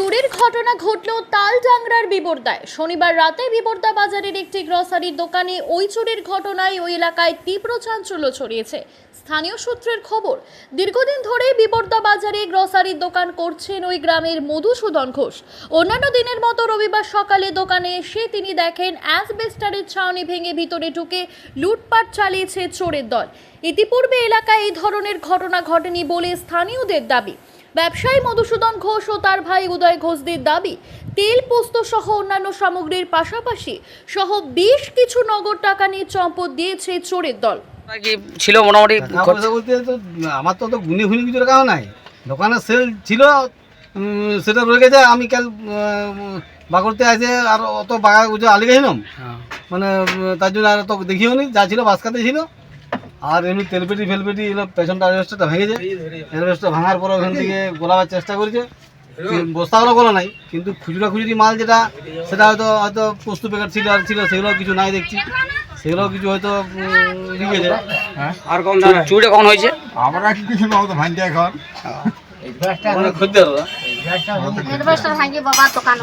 চুরির ঘটনা ঘটল তালডাংরার বিবর্দায় শনিবার রাতে বিবর্দা বাজারের একটি গ্রসারির দোকানে ওই চুরির ঘটনায় ওই এলাকায় তীব্র চাঞ্চল্য ছড়িয়েছে। স্থানীয় সূত্রের খবর, দীর্ঘদিন ধরে বিবর্দা বাজারে গ্রসারির দোকান করছেন ওই গ্রামের মধুসূদন ঘোষ। অন্যান্য দিনের মতো রবিবার সকালে দোকানে এসে তিনি দেখেন, অ্যাসবেস্টারের ছাউনি ভেঙে ভিতরে ঢুকে লুটপাট চালিয়েছে চোরের দল। ইতিপূর্বে এলাকায় এই ধরনের ঘটনা ঘটেনি বলে স্থানীয়দের দাবি। ব্যবসায়ী মধুসূদন ঘোষ ও তার ভাই উদয় ঘোষদের দাবি তেল পোস্ত সহ অন্যান্য সামগ্রীর পাশাপাশি সহ বেশ কিছু নগদ টাকা নিয়ে চম্পট দিয়েছে চোরের দল। কি ছিল মোটামুটি বলতে তো আমার তো অত গুনি ফুনি কিছু টাকাও নাই। দোকানে সেল ছিল সেটা রয়ে গেছে আমি কাল বাগরতে আছে আর অত বাগা গুজো আলি গেছিলাম হ্যাঁ। মানে তার জন্য আর তো দেখিও নি যা ছিল বাসকাতে ছিল। আর এমনি তেলপেটি ফেলপেটি এগুলো পেছনটা অ্যাডভেস্টারটা ভেঙেছে অ্যাডভেস্টার ভাঙার পর ওখান থেকে গোলাবার চেষ্টা করেছে। বস্তাগুলো গোলা নাই। কিন্তু খুচরা খুচরি মাল যেটা সেটা হয়তো হয়তো পোস্ত প্যাকেট ছিল আর ছিল সেগুলো কিছু নাই দেখছি। সেগুলো কিছু হয়তো লিখেছে আর কখন চুরিটা কখন হয়েছে? আমরা কি কিছু পাবো তো ভান্ডি এখন। মানে ওরা। বাবা দোকান